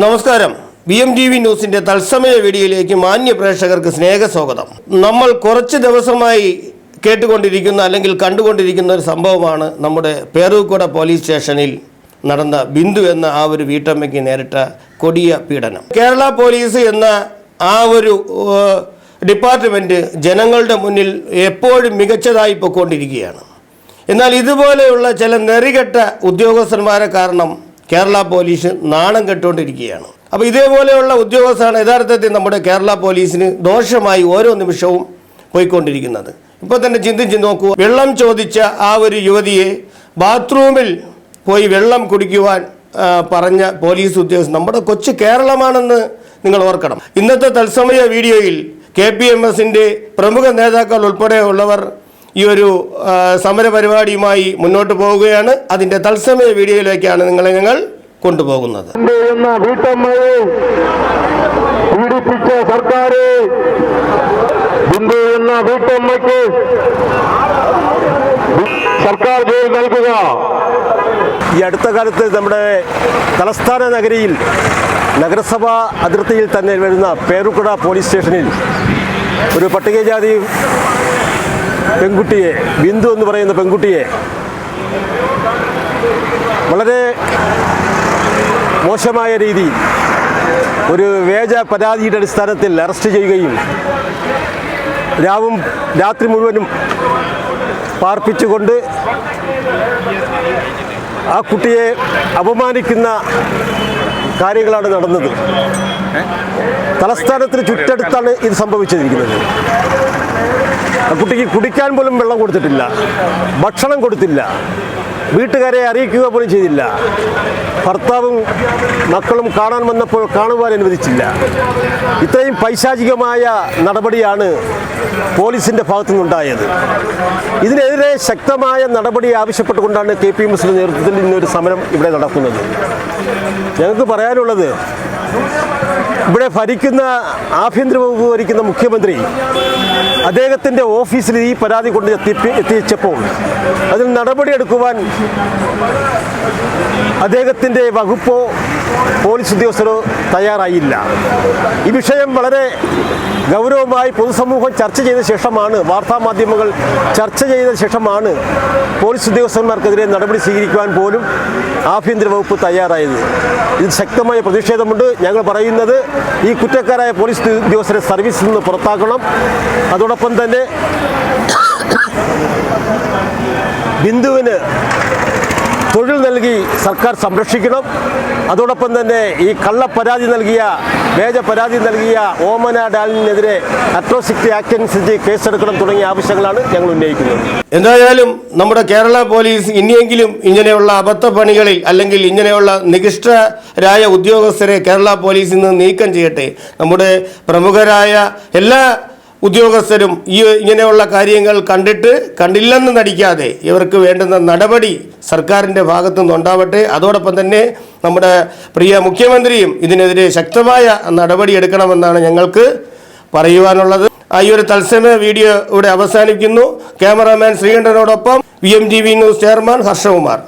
നമസ്കാരം. B M T V ന്യൂസിന്റെ തത്സമയ വീഡിയോയിലേക്ക് മാന്യ പ്രേക്ഷകർക്ക് സ്നേഹസ്വാഗതം. നമ്മൾ കുറച്ച് ദിവസമായി കേട്ടുകൊണ്ടിരിക്കുന്ന അല്ലെങ്കിൽ കണ്ടുകൊണ്ടിരിക്കുന്ന ഒരു സംഭവമാണ് നമ്മുടെ പേരൂക്കോട പോലീസ് സ്റ്റേഷനിൽ നടന്ന ബിന്ദു എന്ന ആ ഒരു വീട്ടമ്മയ്ക്ക് നേരിട്ട കൊടിയ പീഡനം. കേരള പോലീസ് എന്ന ആ ഒരു ഡിപ്പാർട്ട്മെന്റ് ജനങ്ങളുടെ മുന്നിൽ എപ്പോഴും മികച്ചതായി പൊയ്ക്കൊണ്ടിരിക്കുകയാണ് എന്നാൽ ഇതുപോലെയുള്ള ചില നെറികെട്ട ഉദ്യോഗസ്ഥന്മാരെ കാരണം കേരള പോലീസ് നാണം കെട്ടുകൊണ്ടിരിക്കുകയാണ്. അപ്പോൾ ഇതേപോലെയുള്ള ഉദ്യോഗസ്ഥരാണ് യഥാർത്ഥത്തിൽ നമ്മുടെ കേരള പോലീസിന് ദോഷമായി ഓരോ നിമിഷവും പോയിക്കൊണ്ടിരിക്കുന്നത്. ഇപ്പോൾ തന്നെ ചിന്തിച്ച് നോക്കൂ വെള്ളം ചോദിച്ച ആ ഒരു യുവതിയെ ബാത്റൂമിൽ പോയി വെള്ളം കുടിക്കുവാൻ പറഞ്ഞ പോലീസ് ഉദ്യോഗസ്ഥർ നമ്മുടെ കൊച്ചു കേരളമാണെന്ന് നിങ്ങൾ ഓർക്കണം. ഇന്നത്തെ തത്സമയ വീഡിയോയിൽ കെ പി എം എസിന്റെ പ്രമുഖ നേതാക്കൾ ഉൾപ്പെടെയുള്ളവർ ഈ ഒരു സമരപരിപാടിയുമായി മുന്നോട്ട് പോവുകയാണ്. അതിന്റെ തത്സമയ വീഡിയോയിലേക്കാണ് നിങ്ങളെ ഞങ്ങൾ കൊണ്ടുപോകുന്നത്. പീഡിപ്പിച്ച സർക്കാർ ബിന്ദു എന്ന വീട്ടമ്മയ്ക്ക് സർക്കാർ ജയിൽ നൽകുക. ഈ അടുത്ത കാലത്ത് നമ്മുടെ തലസ്ഥാന നഗരിയിൽ നഗരസഭാ അതിർത്തിയിൽ തന്നെ വരുന്ന പേരുക്കുട പോലീസ് സ്റ്റേഷനിൽ ഒരു പട്ടികജാതി പെൺകുട്ടിയെ ബിന്ദു എന്ന് പറയുന്ന പെൺകുട്ടിയെ വളരെ മോശമായ രീതിയിൽ ഒരു വേജ പരാതിയുടെ അടിസ്ഥാനത്തിൽ അറസ്റ്റ് ചെയ്യുകയും രാവും രാത്രി മുഴുവനും പാർപ്പിച്ചുകൊണ്ട് ആ കുട്ടിയെ അപമാനിക്കുന്ന കാര്യങ്ങളാണ് നടന്നത്. തലസ്ഥാനത്തിന് ചുറ്റടുത്താണ് ഇത് സംഭവിച്ചിരിക്കുന്നത്. കുട്ടിക്ക് കുടിക്കാൻ പോലും വെള്ളം കൊടുത്തിട്ടില്ല. ഭക്ഷണം കൊടുത്തില്ല. വീട്ടുകാരെ അറിയിക്കുക പോലും ചെയ്തില്ല. ഭർത്താവും മക്കളും കാണാൻ വന്നപ്പോൾ കാണുവാൻ അനുവദിച്ചില്ല. ഇത്രയും പൈശാചികമായ നടപടിയാണ് പോലീസിന്റെ ഭാഗത്തു നിന്നുണ്ടായത് ഇതിനെതിരെ ശക്തമായ നടപടി ആവശ്യപ്പെട്ടുകൊണ്ടാണ് കെ പി എം എസിന്റെ നേതൃത്വത്തിൽ ഇന്നൊരു സമരം ഇവിടെ നടക്കുന്നത്. ഞങ്ങൾക്ക് പറയാനുള്ളത് ഇവിടെ ഭരിക്കുന്ന ആഭ്യന്തര വകുപ്പ് ഭരിക്കുന്ന മുഖ്യമന്ത്രി അദ്ദേഹത്തിന്റെ ഓഫീസിൽ ഈ പരാതി കൊണ്ട് എത്തി എത്തിച്ചപ്പോൾ അതിൽ നടപടിയെടുക്കുവാൻ അദ്ദേഹത്തിന്റെ വകുപ്പോ പോലീസ് ഉദ്യോഗസ്ഥരോ തയ്യാറായില്ല. ഈ വിഷയം വളരെ ഗൗരവമായി പൊതുസമൂഹം ചർച്ച ചെയ്ത ശേഷമാണ് വാർത്താമാധ്യമങ്ങൾ ചർച്ച ചെയ്ത ശേഷമാണ് പോലീസ് ഉദ്യോഗസ്ഥന്മാർക്കെതിരെ നടപടി സ്വീകരിക്കുവാൻ പോലും ആഭ്യന്തര വകുപ്പ് തയ്യാറായത്. ഇതിൽ ശക്തമായ പ്രതിഷേധമുണ്ട്. ഞങ്ങൾ പറയുന്നത് ഈ കുറ്റക്കാരായ പോലീസ് ഉദ്യോഗസ്ഥരെ സർവീസിൽ നിന്ന് പുറത്താക്കണം. അതോടൊപ്പം തന്നെ ബിന്ദുവിന് തൊഴിൽ നൽകി സർക്കാർ സംരക്ഷിക്കണം. അതോടൊപ്പം തന്നെ ഈ കള്ളപ്പരാതി നൽകിയ വേജ പരാതി നൽകിയ ഓമന ഡാലിനെതിരെ അട്രോസിറ്റി ആക്ട് അനുസരിച്ച് കേസെടുക്കണം തുടങ്ങിയ ആവശ്യങ്ങളാണ് ഞങ്ങൾ ഉന്നയിക്കുന്നത്. എന്തായാലും നമ്മുടെ കേരള പോലീസ് ഇനിയെങ്കിലും ഇങ്ങനെയുള്ള അബദ്ധ പണികളിൽ അല്ലെങ്കിൽ ഇങ്ങനെയുള്ള നികിഷ്ടരായ ഉദ്യോഗസ്ഥരെ കേരള പോലീസിൽ നിന്ന് നീക്കം ചെയ്യട്ടെ. നമ്മുടെ പ്രമുഖരായ എല്ലാ ഉദ്യോഗസ്ഥരും ഈ ഇങ്ങനെയുള്ള കാര്യങ്ങൾ കണ്ടിട്ട് കണ്ടില്ലെന്ന് നടിക്കാതെ ഇവർക്ക് വേണ്ടുന്ന നടപടി സർക്കാരിന്റെ ഭാഗത്തു നിന്നുണ്ടാവട്ടെ അതോടൊപ്പം തന്നെ നമ്മുടെ പ്രിയ മുഖ്യമന്ത്രിയും ഇതിനെതിരെ ശക്തമായ നടപടി എടുക്കണമെന്നാണ് ഞങ്ങൾക്ക് പറയുവാനുള്ളത്. ഈ ഒരു തത്സമയ വീഡിയോ ഇവിടെ അവസാനിക്കുന്നു. Cameraman ശ്രീകണ്ഠനോടൊപ്പം V M T V news chairman Harshakumar.